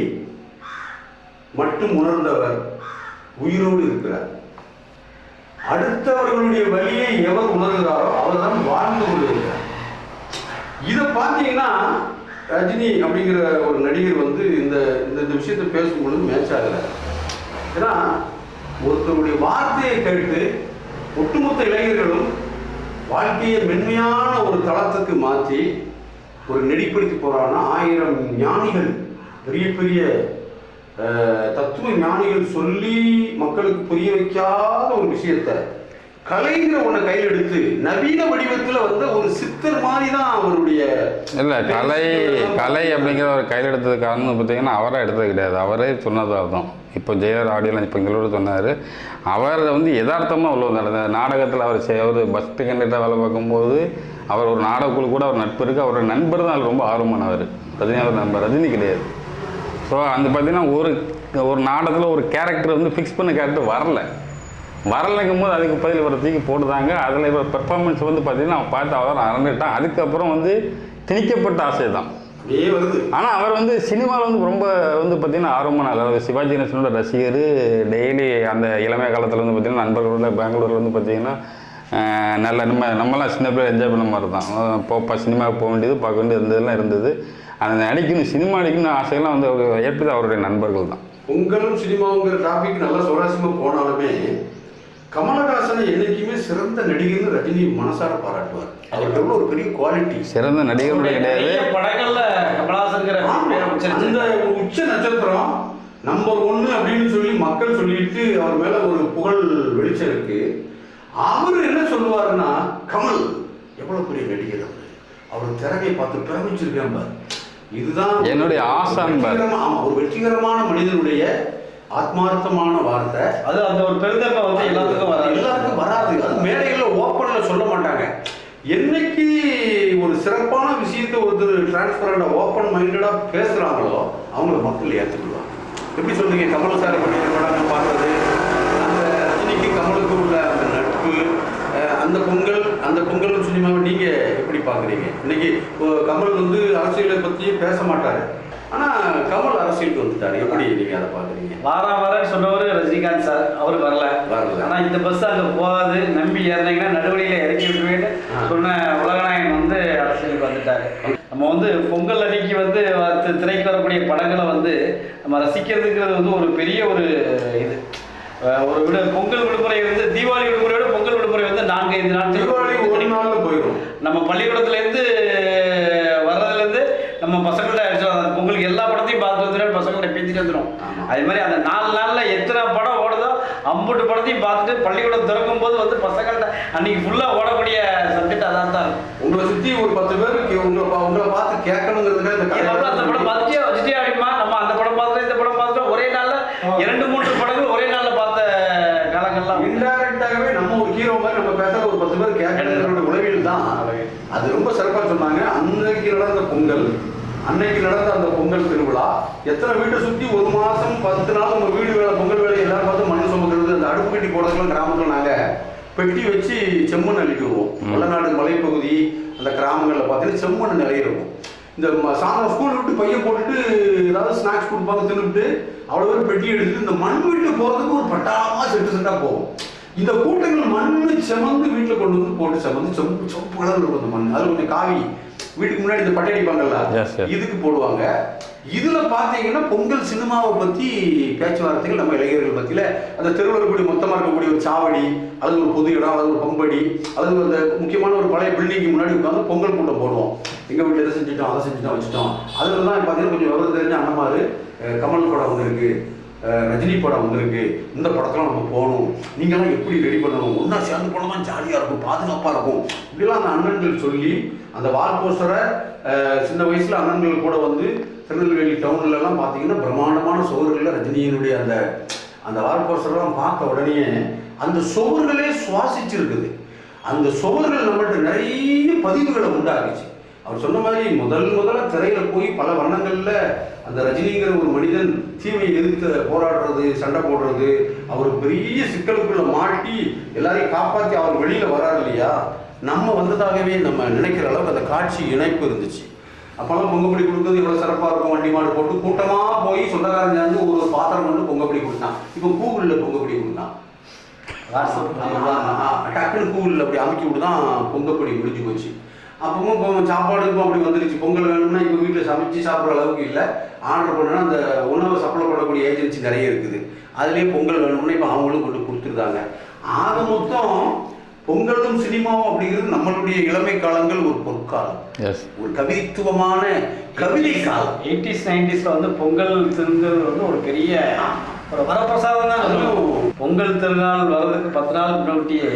மட்டும் உணர்ந்தவர் உயிரோடு இருக்கிறார். அடுத்தவர்களுடைய வழியை எவர் உணர்கிறாரோ அவர் தான் வாழ்ந்து கொண்டிருக்கிறார். இதை பார்த்தீங்கன்னா ரஜினி அப்படிங்கிற ஒரு நடிகர் வந்து இந்த இந்த இந்த விஷயத்தை பேசும்பொழுது மேட்ச் ஏன்னா ஒருத்தருடைய வார்த்தையை கேட்டு ஒட்டுமொத்த இளைஞர்களும் வாழ்க்கையை மென்மையான ஒரு தளத்துக்கு மாற்றி ஒரு நெடிப்படுத்தி போகிறான்னா ஆயிரம் ஞானிகள் பெரிய பெரிய தத்துவ ஞானிகள் சொல்லி மக்களுக்கு புரிய வைக்காத ஒரு விஷயத்த கலைங்கிற ஒன்றை கையில் எடுத்து நவீன வடிவத்தில் வந்து ஒரு சித்தர் மாதிரி தான் அவருடைய
இல்லை கலை கலை அப்படிங்கிற ஒரு கையில் எடுத்தது காரணம் பார்த்தீங்கன்னா அவராக எடுத்தது கிடையாது. அவரே சொன்னது அதுதான் இப்போ ஜெயர் ஆடியோ இப்போ எங்களோட சொன்னார். அவர் வந்து யதார்த்தமாக உள்ள நடந்த நாடகத்தில் அவர் அவர் பஸ் கண்டக்டராக வேலை பார்க்கும்போது அவர் ஒரு நாடகக்குழு கூட அவர் நட்பு இருக்குது அவரோட நண்பர் தான் அதுல ரொம்ப ஆர்வமானவர். ரஜினி அவர் நண்பர். ரஜினி கிடையாது. ஸோ அந்த பார்த்தீங்கன்னா ஒரு ஒரு நாடகத்தில் ஒரு கேரக்டர் வந்து ஃபிக்ஸ் பண்ண கேரக்டர் வரல. வரலைங்கும் போது அதுக்கு பதில் இவரை தூக்கி போட்டுதாங்க. அதில் இவர் பெர்ஃபார்மன்ஸ் வந்து பார்த்தீங்கன்னா அவன் பார்த்து அவர் அரண்டுட்டான் அதுக்கப்புறம் வந்து திணிக்கப்பட்ட ஆசை தான். ஆனால் அவர் வந்து சினிமாவில் வந்து ரொம்ப வந்து பார்த்தீங்கன்னா ஆர்வமான. அதாவது சிவாஜி கணேசனோட ரசிகர் டெய்லி அந்த இளமை காலத்தில் வந்து பார்த்தீங்கன்னா நண்பர்களோட பெங்களூரில் வந்து பார்த்தீங்கன்னா நல்ல நம்ம நம்மலாம் சின்ன பிள்ளை என்ஜாய் பண்ண மாதிரி தான் போப்பா சினிமாவுக்கு போக வேண்டியது பார்க்க வேண்டியது இருந்ததெல்லாம் இருந்தது. அந்த நடிக்கணும் சினிமா நடிக்கணும் ஆசையெல்லாம் வந்து அவர் ஏற்பது அவருடைய நண்பர்கள் தான்.
பொங்கலும் சினிமாவுங்கிற டாபிக் நல்லா சுவாரஸ்யமா போனாலுமே கமலஹாசனை என்னைக்குமே சிறந்த நடிகர்னு ரஜினி மனசார பாராட்டுவார். உள்ள ஒரு பெரிய குவாலிட்டி
சிறந்த நடிகருடைய கிடையாது
படங்கள்ல உச்சரிச்சு
அந்த உச்ச நட்சத்திரம் நம்பர் ஒன்னு அப்படின்னு சொல்லி மக்கள் சொல்லிட்டு அவர் மேல ஒரு புகழ் வெளிச்சம் இருக்கு. அவர் என்ன சொல்லுவாருன்னா கமல் எவ்வளவு பெரிய நடிகர் அவர். அவர் திறமையை பார்த்து பிரமிச்சிருக்கேன் பார். இதுதான்
என்னுடைய ஆசான்
ஆமா, ஒரு வெற்றிகரமான மனிதனுடைய ஆத்மார்த்தமான வார்த்தை.
அது அந்த ஒரு பெருந்தன்மை வந்து எல்லாத்துக்கும் வராது.
எல்லாருக்கும் வராது. அது மேடைகள்ல ஓப்பன்ல சொல்ல மாட்டாங்க. என்னைக்கு ஒரு சிறப்பான விஷயத்தை ஒருத்தர் டிரான்ஸ்பரண்டா ஓப்பன் மைண்டடா பேசுறாங்களோ அவங்கள மக்கள் ஏற்றுக்கிடுவாங்க எப்படி சொல்றீங்க? கமல் சார் பண்ணிய படங்கள் பார்த்தது. அந்த ரஜினிக்கு கமலுக்கு உள்ள அந்த நட்பு அந்த பொங்கல் அந்த பொங்கல் சினிமாவை நீங்க எப்படி பாக்குறீங்க இன்னைக்கு கமல் வந்து அரசியலை பத்தி பேச மாட்டாரு. ஆனா கமல் அரசியலுக்கு வந்துட்டாரு. எப்படி நீங்க அதை பாக்குறீங்க
வாரா வாரன்னு சொன்னவர் ரஜினிகாந்த் சார் அவர் வரல.
வரல.
ஆனா இந்த பஸ் அங்க போகாது நம்பி ஏறினீங்கன்னா நடுவழியில இறக்கி விட்டுருவேன்னு. சொன்ன உலகநாயகன் வந்து அரசியலுக்கு வந்துட்டாரு. நம்ம வந்து பொங்கல் அன்னைக்கு வந்து திரைக்கு வரக்கூடிய படங்களை வந்து நம்ம ரசிக்கிறதுங்கிறது வந்து ஒரு பெரிய ஒரு இது. ஒரு விட பொங்கல் விடுமுறை வந்து தீபாவளி விடுமுறையோட பொங்கல் விடுமுறை வந்து நான்கு ஐந்து நாட்கள்
தீபாவளி ஒரு நாள்ல போயிடும்
நம்ம பள்ளிக்கூடத்துலேருந்து வர்றதுலேருந்து நம்ம பசங்கள்ட்ட உங்களுக்கு எல்லா படத்தையும் பார்த்துட்டு வந்துடும் பசங்கள்ட்ட பேசிட்டு வந்துடும் அது மாதிரி அந்த நாலு நாளில் எத்தனை படம் ஓடுதோ அம்புட்டு படத்தையும் பார்த்துட்டு பள்ளிக்கூடம் திறக்கும் போது வந்து பசங்கள்கிட்ட அன்னைக்கு ஃபுல்லாக ஓடக்கூடிய சப்ஜெக்ட் அதான் தான்
உங்களை சுற்றி ஒரு பத்து பேர் உங்களை உங்களை பார்த்து கேட்கணுங்கிறது இந்த
அந்த படம் பார்த்துட்டே வச்சுட்டே அப்படிமா? நம்ம அந்த படம் பார்த்துட்டு இந்த படம் பார்த்துட்டு ஒரே நாளில் இரண்டு மூன்று படங்கள் ஒரே நாளில் பார்த்த காலங்கள்லாம்.
இன்டைரக்டாகவே நம்ம ஒரு ஹீரோ மாதிரி நம்ம பேச ஒரு பத்து பேர் கேட்கணுங்கிற உளவியல் தான். அது ரொம்ப சிறப்பாக சொன்னாங்க. அன்னைக்கு நடந்த பொங்கல். அன்னைக்கு நடந்த அந்த பொங்கல் திருவிழா எத்தனை வீட்டை சுற்றி ஒரு மாதம் பத்து நாள் நம்ம வீடு வேலை பொங்கல் வேலை எல்லாரும் பார்த்து மண் சுமக்கிறது அந்த அடுப்பு கட்டி போடுறதுலாம் கிராமத்தில் நாங்கள் பெட்டி வச்சு செம்மண் அள்ளிட்டு வருவோம் மலைப்பகுதி அந்த கிராமங்களில் பார்த்தீங்கன்னா செம்மண் நிறைய இருக்கும். இந்த சாயந்தரம் ஸ்கூல் விட்டு பையன் போட்டுட்டு ஏதாவது ஸ்நாக்ஸ் கொடுப்பாங்க தின்னுட்டு அவ்வளோ பேர் பெட்டி எடுத்துட்டு இந்த மண் வீட்டு போகிறதுக்கு ஒரு பட்டாளமா செட்டு செட்டாக போகும். இந்த கூட்டங்கள் மண்ணு செமந்து வீட்டில் கொண்டு வந்து போட்டு செமந்து செம்பு செம்பு கலர்ல இருக்கும் அந்த மண் அது கொஞ்சம் காவி. வீட்டுக்கு முன்னாடி இந்த பட்டை அடிப்பாங்கல்ல. இதுக்கு போடுவாங்க. இதுல பாத்தீங்கன்னா பொங்கல் சினிமாவை பத்தி பேச்சுவார்த்தைகள் நம்ம இளைஞர்கள் மத்தியில அந்த இருக்கக்கூடிய மொத்தமா இருக்கக்கூடிய ஒரு சாவடி அல்லது ஒரு பொது இடம் அல்லது ஒரு பம்படி அல்லது அந்த முக்கியமான ஒரு பழைய பில்டிங்க்கு முன்னாடி உட்காந்து பொங்கல் கூட்டம் போடுவோம். எங்க வீட்டுல எதை செஞ்சுட்டோம் அதை செஞ்சுட்டோம் வச்சுட்டோம். அதுல தான் பாத்தீங்கன்னா கொஞ்சம் விவரம் தெரிஞ்ச அண்ணமாரு கமல் படம் வந்திருக்கு ரஜினி படம் வந்திருக்கு. இந்த படத்தில் நம்ம போகணும். நீங்களாம் எப்படி ரெடி பண்ணணும்? ஒன்றா சேர்ந்து போனால் தான் ஜாலியாக இருக்கும். பாதுகாப்பாக இருக்கும். இப்படிலாம் அந்த அண்ணன்கள் சொல்லி அந்த வால் போஸ்டரை சின்ன வயசில் அண்ணன்கள் கூட வந்து திருநெல்வேலி டவுன்லலாம் பார்த்தீங்கன்னா பிரம்மாண்டமான சுவர்களில் ரஜினியினுடைய அந்த அந்த வால் போஸ்டர்லாம் பார்த்த உடனே அந்த சுவர்களே சுவாசிச்சிருக்குது. அந்த சுவர்கள் நம்மள்கிட்ட நிறைய பதிவுகளை உண்டாகிச்சு அவர் சொன்ன மாதிரி முதல் முதல்ல திரையில போய் பல வண்ணங்கள்ல அந்த ரஜினிங்கிற ஒரு மனிதன் தீமையை எதிர்த்து போராடுறது சண்டை போடுறது அவர் பெரிய சிக்கலுக்குள்ள மாட்டி எல்லாரையும் காப்பாற்றி அவர் வெளியில வராரு இல்லையா? நம்ம வந்ததாகவே நம்ம நினைக்கிற அளவுக்கு அந்த காட்சி இணைப்பு இருந்துச்சு. அப்போல்லாம் பொங்கப்படி கொடுக்குறது இவ்வளோ சிறப்பாக இருக்கும் வண்டி மாடு போட்டு கூட்டமாக போய் சொந்தக்காரங்க வந்து ஒரு பாத்திரம் வந்து பொங்கப்படி கொடுத்தான். இப்போ கூகுளில் பொங்கப்படி கொடுத்தான். டக்குன்னு கூகுளில் அப்படி அமைக்கி விட்டு தான் பொங்கப்படி முடிஞ்சு போச்சு. அப்பவும் இப்போ சாப்பாடு இப்போ அப்படி வந்துருச்சு. பொங்கல் வேணும்னா இப்போ வீட்டில் சமைச்சு சாப்பிட்ற அளவுக்கு இல்லை. ஆர்டர் பண்ணா அந்த உணவை சப்ளை பண்ணக்கூடிய ஏஜென்சி நிறைய இருக்குது. அதுலேயே பொங்கல் வேணும்னா இப்போ அவங்களும் கொண்டு கொடுத்துருந்தாங்க. ஆக மொத்தம் பொங்கலும் சினிமாவும் அப்படிங்கிறது நம்மளுடைய இளமை காலங்கள் ஒரு பொற்காலம். ஒரு கவித்துவமான கவிதை காலம்.
எயிட்டிஸ் நைன்டிஸ்ல வந்து பொங்கல் திருநாள் வந்து ஒரு பெரிய ஒரு வரப்பிரசாதம் தான். பொங்கல் திருநாள் வர்றதுக்கு பத்து நாள் முன்னாடியே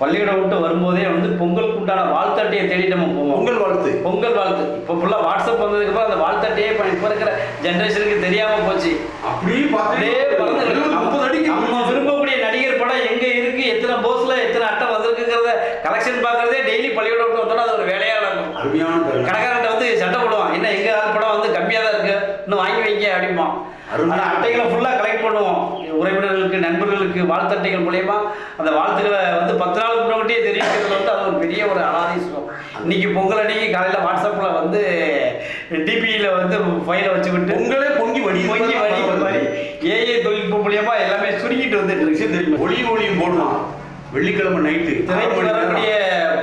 பள்ளிக்கூடம் விட்டு வரும்போதே வந்து பொங்கலுக்கு உண்டான வாழ்த்தட்டையை தேடி நம்ம போவோம்.
பொங்கல் வாழ்த்து.
பொங்கல் வாழ்த்து. இப்போ ஃபுல்லாக வாட்ஸ்அப் வந்ததுக்கு அப்புறம் அந்த வாழ்த்தட்டையே இப்போ இப்போ இருக்கிற ஜென்ரேஷனுக்கு தெரியாம போச்சு.
அப்படியே பார்த்து
நம்ம விரும்பக்கூடிய நடிகர் படம் எங்க இருக்கு எத்தனை போஸ்ல எத்தனை அட்டை வந்திருக்குங்கிறத கலெக்ஷன் பார்க்கறதே டெய்லி பள்ளிக்கூடம் விட்டு வந்தோம்னா அது ஒரு வேலையா இருக்கும்
அருமையான தருணம்.
கடைக்காரன்ட்ட வந்து சண்டை போடுவான். என்ன எங்க படம் வந்து கம்மியா தான் இருக்கு. இன்னும் வாங்கி வைங்க அப்படிம்பான்.
அருமை.
ஆனா அட்டைகளை நண்பர்களுக்கு வாழ்த்தட்டைகள் மூலியமா அந்த வாழ்த்துக்களை வந்து பத்து நாளுக்கு முன்னாடியே தெரிவிக்கிறது வந்து அது ஒரு பெரிய ஒரு அனாதி சுகம். இன்னைக்கு பொங்கல் அன்னைக்கு காலையில வாட்ஸ்அப்ல வந்து டிபியில வந்து ஃபைலை வச்சு விட்டு
பொங்கலே பொங்கி வடி.
பொங்கி வடிக்கிற மாதிரி. ஏஏ தொழில்நுட்பம் மூலியமா எல்லாமே சுருங்கிட்டு வந்துட்டு இருக்கு.
தெரியுமா. ஒளியும் ஒளியும் போடலாம் வெள்ளிக்கிழமை நைட்டு
திரைக்கு வரக்கூடிய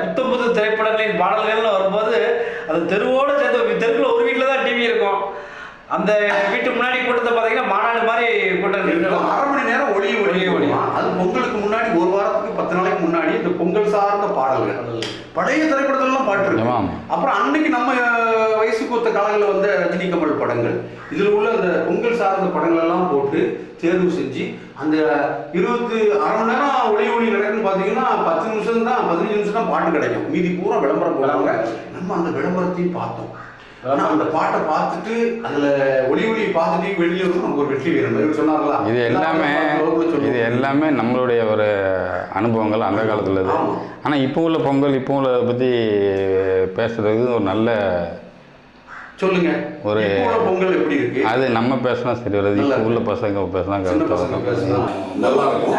புத்தம் புது திரைப்படங்களின் பாடல்கள்னு வரும்போது அது தெருவோட சேர்ந்து தெருக்குள்ள ஒரு வீட்டில் தான் டிவி இருக்கும். அந்த வீட்டு முன்னாடி கூட்டத்தை பார்த்தீங்கன்னா மாநாடு மாதிரி கூட்டம் இருக்கும்
அரை மணி நேரம் ஒளியும்
ஒளியும்.
போடலாம் அது பொங்கலுக்கு முன்னாடி ஒரு வாரத்துக்கு பத்து நாளைக்கு முன்னாடி இந்த பொங்கல் சார்ந்த பாடல்கள். பழைய திரைப்படத்துலலாம் பாட்டு இருக்கு
ஆமாம்.
அப்புறம் அன்னைக்கு நம்ம வயசுக்கு ஒத்த காலங்களில் வந்த ரஜினி கமல் படங்கள். இதில் உள்ள அந்த பொங்கல் சார்ந்த படங்கள் எல்லாம் போட்டு தேர்வு செஞ்சு அந்த இருபத்தி அரை மணி நேரம் ஒளி ஒளி நடக்குன்னு பார்த்தீங்கன்னா பத்து நிமிஷம் தான் பதினஞ்சு நிமிஷம் தான் பாட்டு கிடைக்கும். மீதி பூரா விளம்பரம் போடுவாங்க நம்ம அந்த விளம்பரத்தையும் பார்த்தோம். ஆனா அந்த பாட்டை பார்த்துட்டு அதுல ஒளி ஒளி பார்த்துட்டு வெளியே வந்து நமக்கு ஒரு வெற்றி வீரன் இவர் சொன்னார்களா
இது எல்லாமே இது எல்லாமே நம்மளுடைய ஒரு அனுபவங்கள் அந்த காலத்தில் இது. ஆனால் இப்போ உள்ள பொங்கல் இப்போ உள்ள பற்றி பேசுறதுக்கு ஒரு நல்ல
சொல்லுங்க.
ஒரு-
பொங்கல் எப்படி இருக்கு?
அது நம்ம பேசினா சரி வராது. இப்போ உள்ள. பசங்க பேசினா
நல்லா இருக்கும்.